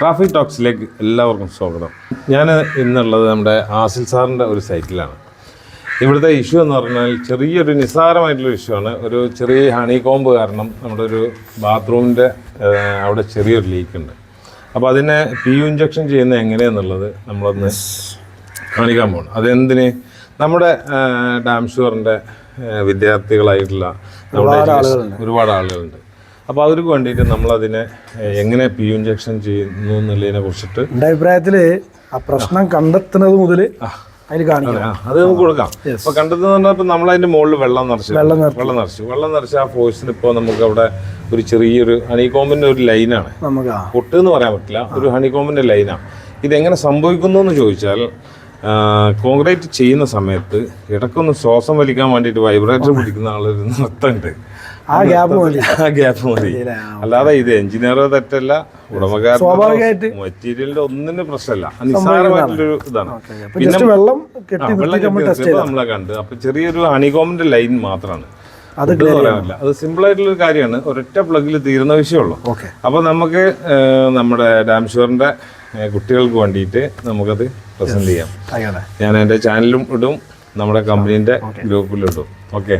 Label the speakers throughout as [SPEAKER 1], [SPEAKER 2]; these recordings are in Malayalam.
[SPEAKER 1] ട്രാഫിക് ടോക്സിലേക്ക് എല്ലാവർക്കും സ്വാഗതം. ഞാൻ ഇന്നുള്ളത് നമ്മുടെ ആസിൽ സാറിന്റെ ഒരു സൈറ്റിലാണ്. ഇവിടുത്തെ ഇഷ്യൂ എന്ന് പറഞ്ഞാൽ ചെറിയൊരു നിസ്സാരമായിട്ടുള്ള ഇഷ്യൂ ആണ്. ഒരു ചെറിയ ഹണി കോമ്പ് കാരണം നമ്മുടെ ഒരു ബാത്റൂമിന്റെ അവിടെ ചെറിയൊരു ലീക്ക് ഉണ്ട്. അപ്പോൾ അതിനെ പി യു ഇഞ്ചക്ഷൻ ചെയ്യുന്ന എങ്ങനെയാണെന്നുള്ളത് നമ്മളൊന്ന് കാണിക്കാൻ പോകണം അതെന്തിന്? നമ്മുടെ ഡാം ഷുവറിന്റെ വിദ്യാർത്ഥികളായിട്ടുള്ള നമ്മുടെ ഒരുപാട് ആളുകളുണ്ട്. അപ്പോൾ അതിന് വേണ്ടിയിട്ട് നമ്മളതിനെ അതിനെ എങ്ങനെ പി യു ഇഞ്ചക്ഷൻ ചെയ്യുന്നു എന്നുള്ളതിനെ കുറിച്ചിട്ട്
[SPEAKER 2] എന്റെ അഭിപ്രായത്തിൽ ആ പ്രശ്നം കണ്ടെത്തുന്നത് മുതൽ അതിൽ കാണിക്കണം
[SPEAKER 1] അത് നമുക്ക് കൊടുക്കാം. അപ്പൊ കണ്ടെത്തുന്ന പറഞ്ഞാൽ നമ്മൾ അതിന്റെ മുകളിൽ വെള്ളം നിറച്ചു
[SPEAKER 2] വെള്ളം നിറച്ചു.
[SPEAKER 1] വെള്ളം നിറച്ചു. വെള്ളം നിറച്ച ആ ഫോഴ്സിന് ഇപ്പോൾ നമുക്ക് അവിടെ ഒരു ചെറിയൊരു ഹണികോമ്പിന്റെ ഒരു ലൈനാണ്
[SPEAKER 2] നമുക്ക്
[SPEAKER 1] പൊട്ട് എന്ന് പറയാൻ പറ്റില്ല. ഒരു ഹണികോമ്പിന്റെ ലൈനാണ് ഇതെങ്ങനെ സംഭവിക്കുന്നു എന്ന് ചോദിച്ചാൽ കോൺക്രീറ്റ് ചെയ്യുന്ന സമയത്ത് ഇടക്കൊന്ന് ശ്വാസം വലിക്കാൻ വേണ്ടിയിട്ട് വൈബ്രേറ്റർ പിടിക്കുന്ന ആളൊരു നിർത്തുണ്ട്
[SPEAKER 2] ആ ഗ്യാപ്പ് മതി.
[SPEAKER 1] ആ ഗ്യാപ്പ് മതി. അല്ലാതെ ഇത് എഞ്ചിനീയറോ തെറ്റല്ല
[SPEAKER 2] സ്വാഭാവികമായിട്ട്
[SPEAKER 1] മെറ്റീരിയലിന്റെ ഒന്നിനും പ്രശ്നമല്ല. നിസ്സാരമായിട്ടുള്ളൊരു ഇതാണ്.
[SPEAKER 2] പിന്നെ വെള്ളം
[SPEAKER 1] നമ്മളെ കണ്ട്. അപ്പൊ ചെറിയൊരു ഹണികോമിന്റെ ലൈൻ മാത്രമാണ്
[SPEAKER 2] അത്
[SPEAKER 1] പറയാനില്ല അത് സിമ്പിൾ ആയിട്ടുള്ള ഒരു കാര്യമാണ്. ഒരൊറ്റ പ്ലഗിൽ തീരുന്ന വിഷയമുള്ളൂ. അപ്പൊ നമുക്ക് നമ്മുടെ ഡാം ഷുവറിന്റെ കുട്ടികൾക്ക് വേണ്ടിയിട്ട് നമുക്കത് പ്രസന്റ് ചെയ്യാം. ഞാൻ എന്റെ ചാനലും ഇടും. നമ്മുടെ കമ്പനീന്റെ ഗ്രൂപ്പിലിടും. ഓക്കെ.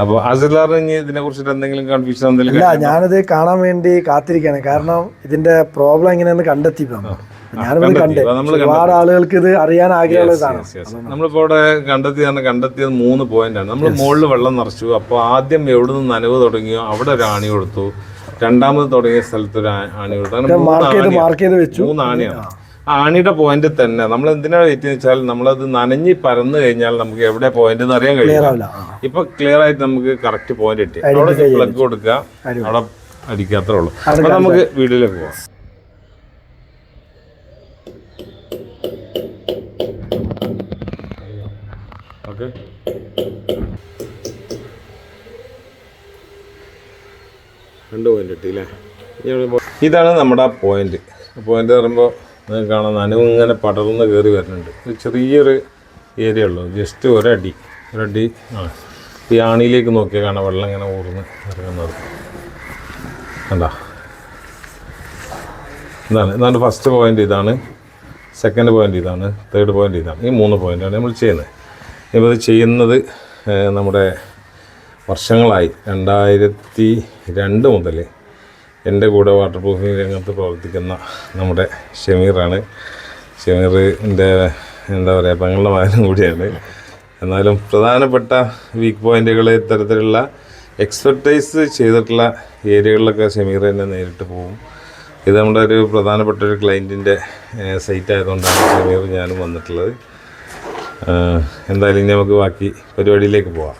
[SPEAKER 1] അപ്പോൾ അസിലാറിന് ഇനി ഇതിനെ കുറിച്ചിട്ട് എന്തെങ്കിലും കൺഫ്യൂഷൻ എന്തെങ്കിലും
[SPEAKER 2] ഇല്ല ഞാനിത് കാണാൻ വേണ്ടി കാത്തിരിക്കുകയാണ് കാരണം ഇതിന്റെ പ്രോബ്ലം എങ്ങനെയെന്ന് കണ്ടെത്തി ഞാനിത് കണ്ട്. ഒരുപാട് ആളുകൾക്ക് ഇത് അറിയാൻ ആഗ്രഹമുള്ളതാണ്
[SPEAKER 1] നമ്മളിപ്പോ ഇവിടെ കണ്ടെത്തിയാണ് കണ്ടെത്തിയത് മൂന്ന് പോയിന്റ് ആണ്. നമ്മൾ മുകളിൽ വെള്ളം നിറച്ചു. അപ്പോൾ ആദ്യം എവിടെ നിന്ന് നനവ് തുടങ്ങിയോ അവിടെ ഒരു ആണി കൊടുത്തു. രണ്ടാമത് തുടങ്ങിയ സ്ഥലത്ത് ഒരു ആണി കൊടുത്തു. അങ്ങനെ മൂന്ന് ആണിയാണ്. ആണിയുടെ പോയിന്റ് തന്നെ. നമ്മൾ എന്തിനാണ് വെയിറ്റ് വെച്ചാൽ നമ്മളത് നനഞ്ഞ് പരന്നു കഴിഞ്ഞാൽ നമുക്ക് എവിടെ പോയിന്റ് എന്ന് അറിയാൻ കഴിയും ഇപ്പൊ ക്ലിയർ ആയിട്ട് നമുക്ക് കറക്റ്റ് പോയിന്റ് കിട്ടി. അവിടെ പ്ലഗ് കൊടുക്കുക. അവിടെ അടിക്കാത്ത ഉള്ളൂ. അപ്പൊ നമുക്ക് വീട്ടിലേക്ക് പോവാം. ഓക്കെ. രണ്ട് പോയിന്റ് കിട്ടി അല്ലേ ഇതാണ് നമ്മുടെ പോയിന്റ് പോയിന്റ് പറയുമ്പോൾ നിങ്ങൾക്ക് കാണാം നനവ് ഇങ്ങനെ പടർന്ന് കയറി വരുന്നുണ്ട്. ഒരു ചെറിയൊരു ഏരിയ ഉള്ളൂ. ജസ്റ്റ് ഒരടി. ഒരടി ആ. ഈ ആണിയിലേക്ക് നോക്കിയാൽ കാണാം വെള്ളം ഇങ്ങനെ ഊർന്ന് ഇറങ്ങുന്നത്. കണ്ട? ഇതാണ്. ഇതാണ് ഫസ്റ്റ് പോയിന്റ് ഇതാണ്. സെക്കൻഡ് പോയിന്റ് ഇതാണ്. തേർഡ് പോയിന്റ് ഇതാണ്. ഈ മൂന്ന് പോയിന്റാണ് നമ്മൾ ചെയ്യുന്നത്. ഇപ്പോൾ ഇത് ചെയ്യുന്നത് നമ്മുടെ വർഷങ്ങളായി. രണ്ടായിരത്തി രണ്ട് മുതൽ എന്റെ കൂടെ വാട്ടർ പ്രൂഫിംഗ് രംഗത്ത് പ്രവർത്തിക്കുന്ന നമ്മുടെ ഷമീറാണ്. ഷമീറിന്റെ എന്താ പറയുക പെങ്ങളുടെ മകനും കൂടിയാണ്. എന്നാലും പ്രധാനപ്പെട്ട വീക്ക് പോയിന്റുകൾ ഇത്തരത്തിലുള്ള എക്സർസൈസ് ചെയ്തിട്ടുള്ള ഏരിയകളിലൊക്കെ ഷമീർ തന്നെ നേരിട്ട് പോകും ഇത് നമ്മുടെ ഒരു പ്രധാനപ്പെട്ട ഒരു ക്ലയന്റിന്റെ സൈറ്റ് ആയതുകൊണ്ടാണ് ഷമീർ ഞാനും വന്നിട്ടുള്ളത്. എന്തായാലും ഇനി നമുക്ക് ബാക്കി പരിപാടിയിലേക്ക് പോവാം.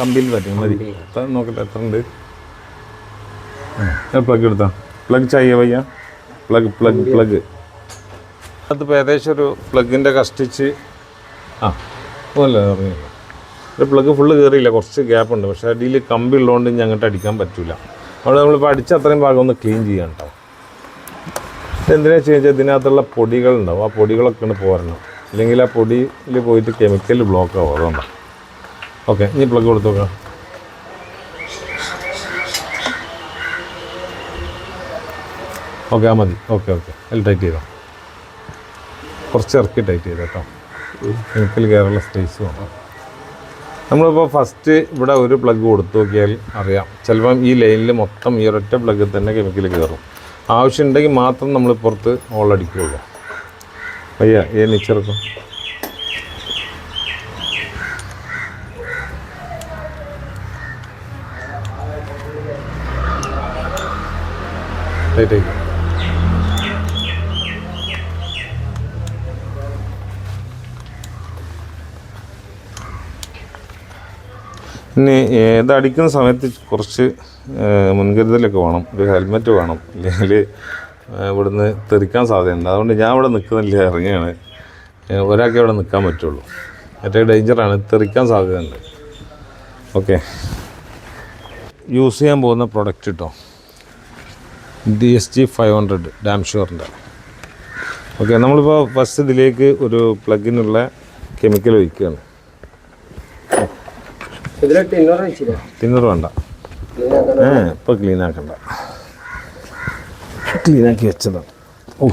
[SPEAKER 1] കമ്പിയിൽ പറ്റും. മതി. നോക്കട്ടെ എത്ര ഉണ്ട്? പ്ലഗ് എടുത്താ? പ്ലഗ് ചായ വയ്യ. പ്ലഗ് പ്ലഗ് പ്ലഗ് അതിപ്പോൾ ഏകദേശം ഒരു പ്ലഗിന്റെ കഷ്ടിച്ച്. ആ അല്ല അറിയില്ല. ഒരു പ്ലഗ് ഫുള്ള് കയറിയില്ല കുറച്ച് ഗ്യാപ്പ് ഉണ്ട്. പക്ഷേ അടിയിൽ കമ്പി ഉള്ളതുകൊണ്ട് ഇനി അങ്ങോട്ട് അടിക്കാൻ പറ്റില്ല അവിടെ നമ്മളിപ്പോൾ അടിച്ച അത്രയും ഭാഗം ഒന്ന് ക്ലീൻ ചെയ്യാൻ കേട്ടോ എന്തിനാ കഴിഞ്ഞാൽ ഇതിനകത്തുള്ള പൊടികളുണ്ടാവും ആ പൊടികളൊക്കെ ഒന്ന് പോരണം. അല്ലെങ്കിൽ ആ പൊടിയിൽ പോയിട്ട് കെമിക്കൽ ബ്ലോക്ക് ആവും. അതുകൊണ്ടാണ് ഓക്കെ ഇനി പ്ലഗ് കൊടുത്തു നോക്കാം. ഓക്കെ ആ മതി. Okay okay. അതിൽ ടൈറ്റ് ചെയ്തോ? കുറച്ച് ഇറക്കി ടൈറ്റ് ചെയ്തോ കേട്ടോ? എനിക്കിൽ കയറുള്ള സ്പേസ് വേണം. നമ്മളിപ്പോൾ ഫസ്റ്റ് ഇവിടെ ഒരു പ്ലഗ് കൊടുത്തു നോക്കിയാൽ അറിയാം. ചിലപ്പം ഈ ലൈനിൽ മൊത്തം ഈ ഒരൊറ്റ പ്ലഗ് തന്നെ കെമിക്കൽ കയറും. ആവശ്യമുണ്ടെങ്കിൽ മാത്രം നമ്മൾ പുറത്ത് ഹോളടിക്കുകയുള്ളൂ അയ്യ ഏ നിച്ചെറുക്കും റൊട്ടേറ്റ് ചെയ്യും ഇനി ഏതടിക്കുന്ന സമയത്ത് കുറച്ച് മുൻകരുതലൊക്കെ വേണം. ഒരു ഹെൽമെറ്റ് വേണം. ഇല്ലെങ്കിൽ ഇവിടുന്ന് തെറിക്കാൻ സാധ്യതയുണ്ട്. അതുകൊണ്ട് ഞാൻ ഇവിടെ നിൽക്കുന്നില്ല ഇറങ്ങിയാണ് ഒരാൾക്ക് ഇവിടെ നിൽക്കാൻ പറ്റുള്ളൂ. ഏറ്റവും ഡേഞ്ചറാണ് തെറിക്കാൻ സാധ്യതയുണ്ട്. ഓക്കെ. യൂസ് ചെയ്യാൻ പോകുന്ന പ്രൊഡക്റ്റ് കേട്ടോ D S G five hundred dam ഷുവറിന്റെ ഓക്കെ നമ്മളിപ്പോൾ ഫസ്റ്റ് ഇതിലേക്ക് ഒരു പ്ലഗിനുള്ള കെമിക്കൽ ഒഴിക്കുകയാണ് തിന്നർ വേണ്ട. ഏ ഇപ്പം ക്ലീൻ ആക്കണ്ട. ക്ലീൻ ആക്കി വെച്ചതാണ് ഓ.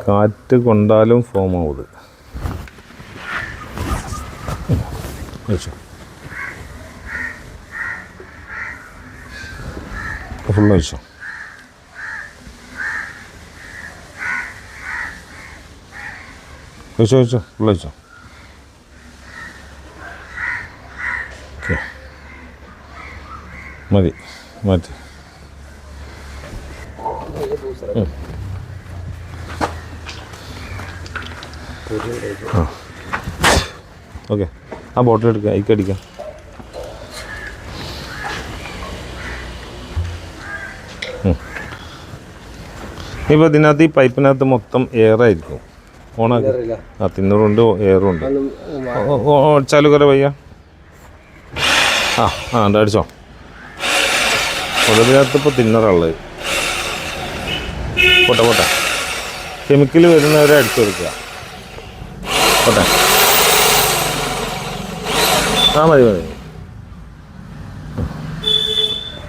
[SPEAKER 1] കാറ്റ് കൊണ്ടാലും ഫോം ആവും വെച്ചോ. ഫുള്ള് വെച്ചോ. വെച്ചോ വെച്ചോ ഫുള്ള് വെച്ചോ. ഓക്കെ. മതി മാറ്റി ഓക്കെ. ആ ബോട്ടിൽ എടുക്കുക ഐക്ക് അടിക്കാം. ഇപ്പോൾ ഇതിനകത്ത് ഈ പൈപ്പിനകത്ത് മൊത്തം എയറായിരിക്കും ഓണാക്കി. ആ തിന്നൂറുണ്ട് എയറും ഉണ്ട്. അടിച്ചാലും കര വയ്യ. ആ ആ അടിച്ചോ. ഉള്ളതിനകത്ത് ഇപ്പോൾ തിന്നറുള്ളത് പോട്ടെ പോട്ടെ. കെമിക്കൽ വരുന്നവരെ അടിച്ചു കൊടുക്കുക. പോട്ടെ. ആ മതി മതി.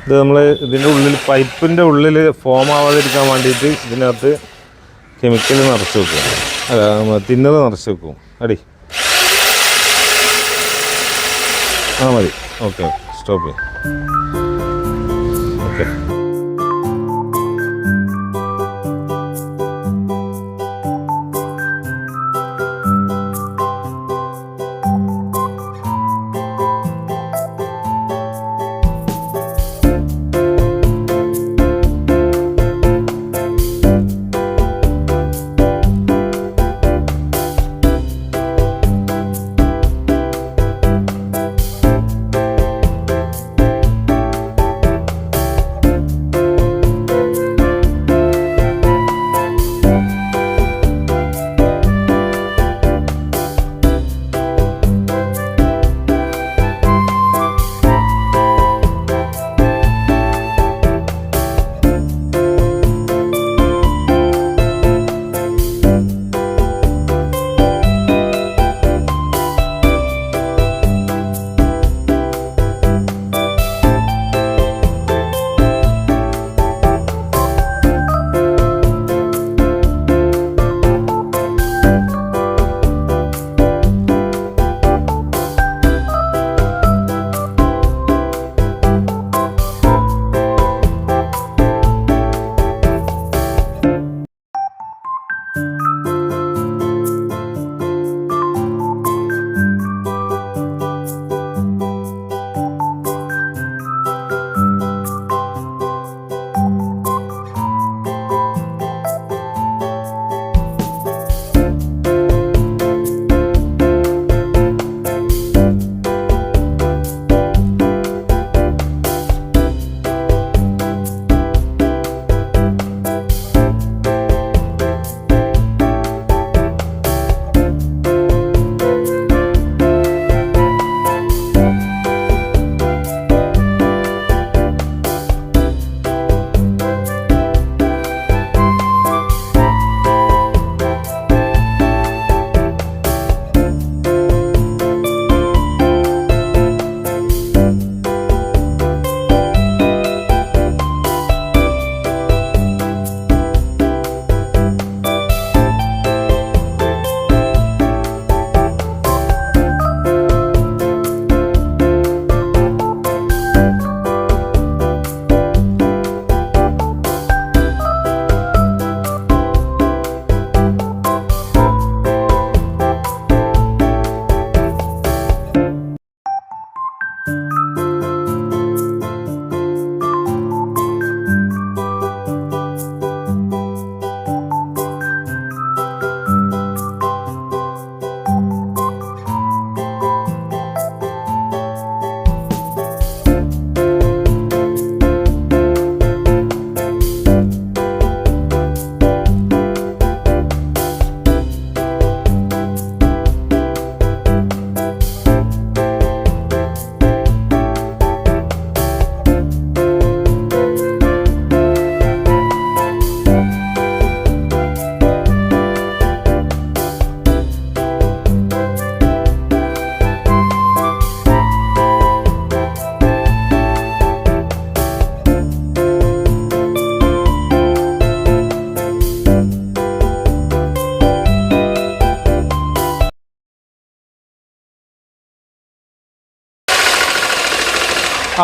[SPEAKER 1] ഇത് നമ്മൾ ഇതിന്റെ ഉള്ളിൽ പൈപ്പിന്റെ ഉള്ളിൽ ഫോം ആവാതിരിക്കാൻ വേണ്ടിയിട്ട് ഇതിനകത്ത് കെമിക്കൽ നിറച്ച് വെക്കും. അല്ല തിന്നത് നിറച്ച് വെക്കും. അടി. ആ മതി. ഓക്കെ സ്റ്റോപ്പ് ചെയ്യാം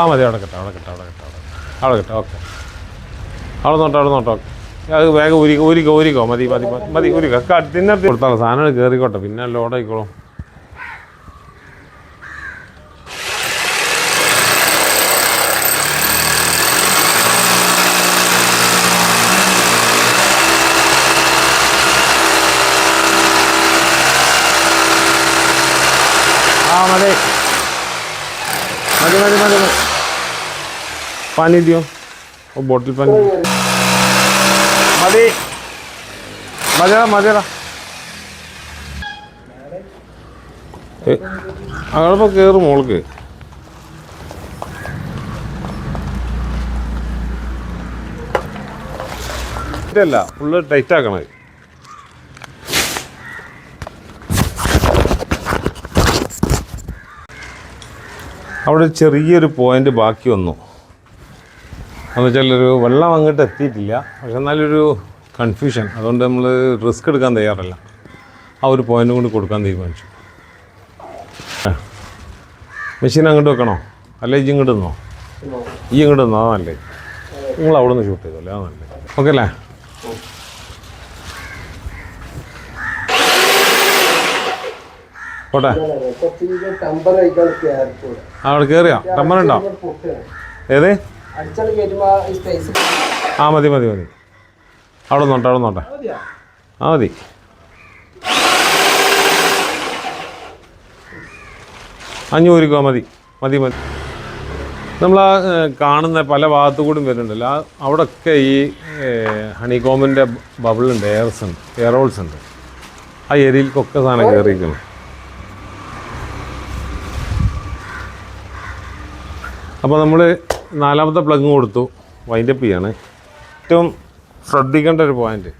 [SPEAKER 1] ആ മതി അവിടെ കിട്ടാം അവിടെ കിട്ടാം അവിടെ കിട്ടാം അവിടെ കിട്ടാം. ഓക്കെ. അവിടെ നോട്ടോ അവിടെ നോട്ടോ. ഓക്കെ അത് വേഗം ഊരിക്കോ ഊരിക്കോ ഊരിക്കോ. മതി മതി മതി ഊരിക്കോ. തിന്നത്തി കൊടുത്താൽ സാധനം കയറിക്കോട്ടെ പിന്നെ ലോഡ് ആയിക്കോളും. ആ മതി മതി മതി മതി. पानी दियो वो बोतल पानी മതി മതിടാ മതിടാ അങ്ങോട്ടിപ്പോ കയറും മോൾക്ക് ഇതല്ല ഫുള്ള് ടൈറ്റ് ആക്കണത് അവിടെ ഒരു ചെറിയൊരു പോയിന്റ് ബാക്കി വന്നു എന്ന് വെച്ചാൽ ഒരു വെള്ളം അങ്ങോട്ട് എത്തിയിട്ടില്ല. പക്ഷെ എന്നാലൊരു കൺഫ്യൂഷൻ അതുകൊണ്ട് നമ്മൾ റിസ്ക് എടുക്കാൻ തയ്യാറല്ല. ആ ഒരു പോയിന്റ് കൊണ്ട് കൊടുക്കാൻ തീരുമാനിച്ചു. മെഷീൻ അങ്ങോട്ട് വെക്കണോ? അല്ല ഇജ്ജ് ഇങ്ങോട്ട് നിന്നോ? ഈ ഇങ്ങോട്ട് നിന്നോ? അതല്ലേ നിങ്ങൾ അവിടെ നിന്ന് ഷൂട്ട് ചെയ്തല്ലേ അതല്ലേ ഓക്കെ അല്ലേ? പോട്ടെ. അവിടെ കയറിയോ ടമ്പറുണ്ടോ ഏത്?
[SPEAKER 3] ഈ സ്പേസ്
[SPEAKER 1] ആ മതി മതി മതി. അവിടെ നോട്ടെ അവിടെ നോട്ടെ ആ മതി. അഞ്ഞൂറ് രൂപ മതി മതി മതി. നമ്മൾ ആ കാണുന്ന പല ഭാഗത്തു കൂടി വരുന്നുണ്ടല്ലോ. ആ അവിടെയൊക്കെ ഈ ഹണികോമിന്റെ ബബിളുണ്ട് എയർസ് ഉണ്ട് എയർ ഹോൾസ് ഉണ്ട്. ആ എരിയിൽക്കൊക്കെ സാധനം കയറിയിരിക്കുന്നു. അപ്പോൾ നമ്മൾ നാലാമത്തെ പ്ലഗ് കൊടുത്തു. വൈൻഡപ്പ് ചെയ്യാണ്. ഏറ്റവും ശ്രദ്ധിക്കേണ്ട ഒരു പോയിന്റ്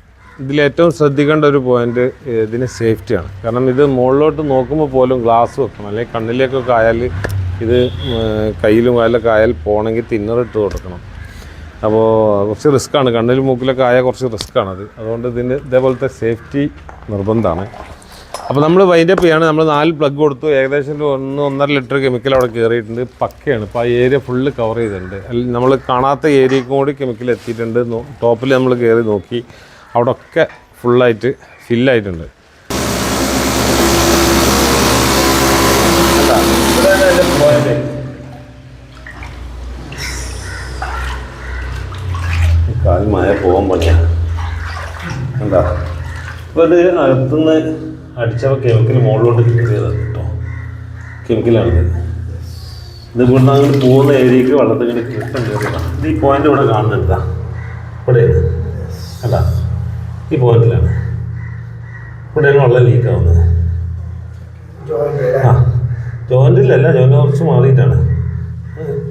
[SPEAKER 1] ഇതിൽ ഏറ്റവും ശ്രദ്ധിക്കേണ്ട ഒരു പോയിന്റ് ഇതിന് സേഫ്റ്റിയാണ് കാരണം ഇത് മുകളിലോട്ട് നോക്കുമ്പോൾ പോലും ഗ്ലാസ് വെക്കണം. അല്ലെങ്കിൽ കണ്ണിലേക്കൊക്കെ ആയാൽ ഇത് കയ്യിലും കാലിലൊക്കെ ആയാൽ പോകണമെങ്കിൽ തിന്നറിട്ട് കൊടുക്കണം. അപ്പോൾ കുറച്ച് റിസ്ക്കാണ് കണ്ണിലും മൂക്കിലൊക്കെ ആയാൽ കുറച്ച് റിസ്ക്കാണത് അത് അതുകൊണ്ട് ഇതിന് ഇതേപോലത്തെ സേഫ്റ്റി നിർബന്ധമാണ്. അപ്പോൾ നമ്മൾ വൈൻഡ് അപ്പ് ചെയ്യാണ് നമ്മൾ നാല് പ്ലഗ് കൊടുത്തു. ഏകദേശം ഒന്ന് ഒന്നര ലിറ്റർ കെമിക്കൽ അവിടെ കയറിയിട്ടുണ്ട് പക്കയാണ്. ഇപ്പോൾ ആ ഏരിയ ഫുള്ള് കവർ ചെയ്തിട്ടുണ്ട്. നമ്മൾ കാണാത്ത ഏരിയക്കും കൂടി കെമിക്കൽ എത്തിയിട്ടുണ്ട്. ടോപ്പിൽ നമ്മൾ കയറി നോക്കി. അവിടെ ഒക്കെ ഫുള്ളായിട്ട് ഫില്ലായിട്ടുണ്ട് കാൽ മഴ പോകാൻ പണിയാ. എന്താ അപ്പോൾ ഇത് അകത്തുനിന്ന് അടിച്ചപ്പോൾ കെമിക്കൽ മുകളിലോട്ട് കയറിയതാണ് കേട്ടോ. കെമിക്കലാണിത് ഇത് ഇവിടുന്ന് അങ്ങോട്ട് പോകുന്ന ഏരിയക്ക് വെള്ളത്തിൽ ഇങ്ങനെ കിട്ടും കയറിയതാണ് ഈ പോയിന്റ് ഇവിടെ കാണുന്നുണ്ടാ ഇവിടെ അല്ല ഈ പോയിന്റിലാണ് ഇവിടെയാണ് വെള്ളം ലീക്ക് ആവുന്നത്. ആ ജോയിന്റിലല്ല ജോയിന്റ് കുറച്ച് മാറിയിട്ടാണ്.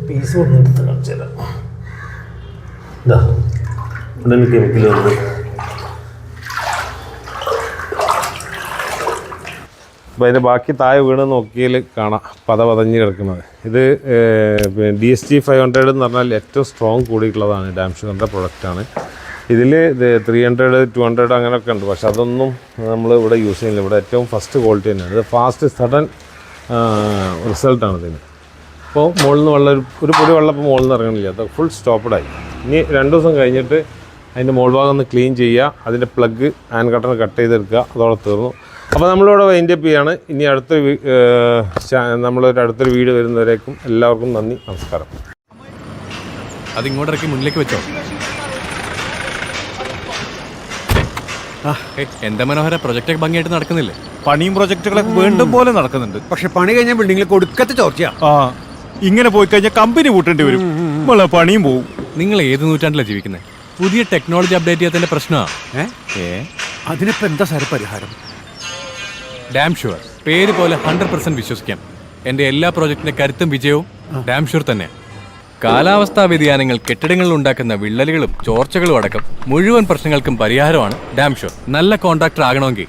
[SPEAKER 1] പീസ് കൊടുത്തിട്ട് കാണിച്ചു തരാം ഇതാ. ഇവിടെ കെമിക്കൽ വന്നു അപ്പോൾ അതിന്റെ ബാക്കി താഴെ വീണ് നോക്കിയാൽ കാണാം പത പതഞ്ഞ് കിടക്കുന്നത്. ഇത് D S G five hundred എന്ന് പറഞ്ഞാൽ ഏറ്റവും സ്ട്രോങ് കൂടിയിട്ടുള്ളതാണ് ഡാംഷുഗറിന്റെ പ്രൊഡക്റ്റാണ് ഇതിൽ ഇത് ത്രീ ഹൺഡ്രഡ് ടു ഹൺഡ്രഡ് അങ്ങനെയൊക്കെ ഉണ്ട്. പക്ഷെ അതൊന്നും നമ്മൾ ഇവിടെ യൂസ് ചെയ്യുന്നില്ല. ഇവിടെ ഏറ്റവും ഫസ്റ്റ് ക്വാളിറ്റി തന്നെയാണ്. ഇത് ഫാസ്റ്റ് സഡൻ റിസൾട്ടാണ് ഇതിന്. അപ്പോൾ മുകളിൽ നിന്ന് വെള്ളം ഒരു പൊടി വെള്ളം ഇപ്പോൾ മുകളിൽ നിന്ന് ഇറങ്ങണില്ല അത് ഫുൾ സ്റ്റോപ്പഡായി ഇനി രണ്ട് ദിവസം കഴിഞ്ഞിട്ട് അതിന്റെ മുകൾ ഭാഗം ഒന്ന് ക്ലീൻ ചെയ്യുക. അതിന്റെ പ്ലഗ് ആൻഡ് കട്ടൺ കട്ട് ചെയ്തെടുക്കുക. അതോടെ തീർന്നു. അപ്പോൾ നമ്മളിവിടെ വൈൻഡപ്പ് ചെയ്യാണ്. ഇനി അടുത്തൊരു ചാ- നമ്മളൊരു അടുത്തൊരു വീട് വരുന്നവരേക്കും എല്ലാവർക്കും നന്ദി നമസ്കാരം.
[SPEAKER 4] അതിങ്ങോട്ടിറക്കി മുന്നിലേക്ക് വെച്ചോ. എന്റെ എന്താ മനോഹര പ്രൊജക്റ്റ് ഒക്കെ ഭംഗിയായിട്ട് നടക്കുന്നില്ലേ?
[SPEAKER 5] പണിയും പ്രൊജക്ടുകളൊക്കെ വീണ്ടും പോലെ നടക്കുന്നുണ്ട്.
[SPEAKER 6] പക്ഷെ പണി കഴിഞ്ഞ ബിൽഡിംഗിൽ കൊടുക്കത്തെ ചോർച്ചയാ.
[SPEAKER 5] ആ ഇങ്ങനെ പോയി കഴിഞ്ഞാൽ കമ്പനി കൂട്ടേണ്ടി വരും. നമ്മളെ പണിയും പോവും.
[SPEAKER 4] നിങ്ങൾ ഏത് നൂറ്റാണ്ടിലാണ് ജീവിക്കുന്നത് പുതിയ ടെക്നോളജി അപ്ഡേറ്റ് ചെയ്യാത്തതിന്റെ പ്രശ്നമാണ്
[SPEAKER 6] ഏ? അതിനിപ്പോ എന്താ സാര പരിഹാരം?
[SPEAKER 4] ഡാം ഷുവർ പേര് പോലെ ഹൺഡ്രഡ് പെർസെന്റ് വിശ്വസിക്കാം. എന്റെ എല്ലാ പ്രോജക്റ്റിന്റെ കരുത്തും വിജയവും ഡാം ഷുവർ തന്നെ. കാലാവസ്ഥാ വ്യതിയാനങ്ങൾ കെട്ടിടങ്ങളിൽ ഉണ്ടാക്കുന്ന വിള്ളലുകളും ചോർച്ചകളും അടക്കം മുഴുവൻ പ്രശ്നങ്ങൾക്കും പരിഹാരമാണ് ഡാം ഷുവർ നല്ല കോൺട്രാക്ടർ ആകണമെങ്കിൽ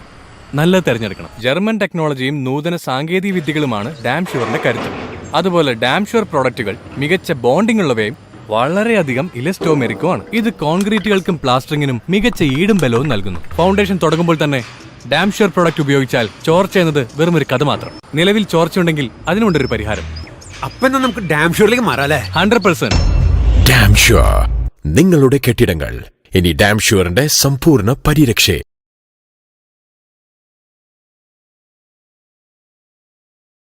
[SPEAKER 4] നല്ല തിരഞ്ഞെടുക്കണം. ജർമ്മൻ ടെക്നോളജിയും നൂതന സാങ്കേതിക വിദ്യകളുമാണ് ഡാം ഷുവറിന്റെ കരുത്ത്. അതുപോലെ ഡാം ഷുവർ പ്രോഡക്റ്റുകൾ മികച്ച ബോണ്ടിംഗ് ഉള്ളവയും വളരെയധികം ഇലസ്റ്റോമെറിക്കുമാണ് ഇത് കോൺക്രീറ്റുകൾക്കും പ്ലാസ്റ്ററിങ്ങിനും മികച്ച ഈടും ബലവും നൽകുന്നു. ഫൗണ്ടേഷൻ തുടങ്ങുമ്പോൾ തന്നെ ഡാം ഷുവർ പ്രോഡക്റ്റ് ഉപയോഗിച്ചാൽ ചോർച്ച എന്നത് വെറും ഒരു കഥ മാത്രം. നിലവിൽ ചോർച്ചയുണ്ടെങ്കിൽ അതിനുണ്ടൊരു പരിഹാരം.
[SPEAKER 6] അപ്പൊ എന്നാ നമുക്ക് ഡാം ഷുവറിലേക്ക് മാറാല്ലേ
[SPEAKER 4] ഹൺഡ്രഡ് പെർസെന്റ്
[SPEAKER 7] ഡാം ഷുവർ നിങ്ങളുടെ കെട്ടിടങ്ങൾ. ഇനി ഡാം ഷുവറിന്റെ സമ്പൂർണ പരിരക്ഷയെ.